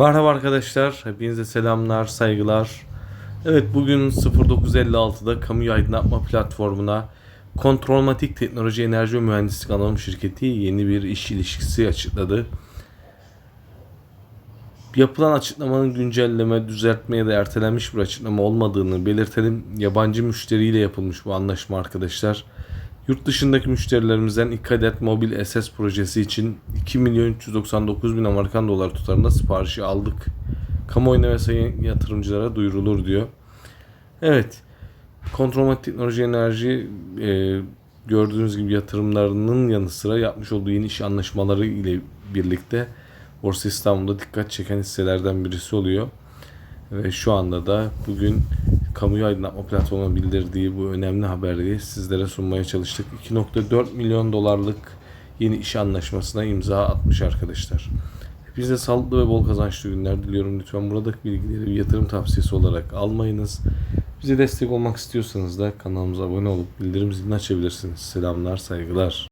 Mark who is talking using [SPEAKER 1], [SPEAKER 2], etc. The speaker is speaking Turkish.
[SPEAKER 1] Merhaba arkadaşlar, hepinize selamlar, saygılar. Evet bugün 0956'da kamu aydınlatma platformuna Kontrolmatik Teknoloji Enerji ve Mühendislik Anonim Şirketi yeni bir iş ilişkisi açıkladı. Yapılan açıklamanın güncelleme, düzeltme ya da ertelenmiş bir açıklama olmadığını belirtelim. Yabancı müşteriyle yapılmış bu anlaşma arkadaşlar. Yurt dışındaki müşterilerimizden 2 adet mobil SS projesi için 2 milyon 399 bin Amerikan dolar tutarında siparişi aldık. Kamuoyuna ve sayın yatırımcılara duyurulur diyor. Evet. Kontrolmatik Teknoloji Enerji e, gördüğünüz gibi yatırımlarının yanı sıra yapmış olduğu yeni iş anlaşmaları ile birlikte Borsa İstanbul'da dikkat çeken hisselerden birisi oluyor. Ve şu anda da bugün kamuyu aydınlatma platformuna bildirdiği bu önemli haberi sizlere sunmaya çalıştık. 2.4 milyon dolarlık yeni iş anlaşmasına imza atmış arkadaşlar. Hepinize sağlıklı ve bol kazançlı günler diliyorum. Lütfen buradaki bilgileri bir yatırım tavsiyesi olarak almayınız. Bize destek olmak istiyorsanız da kanalımıza abone olup bildirim zilini açabilirsiniz. Selamlar, saygılar.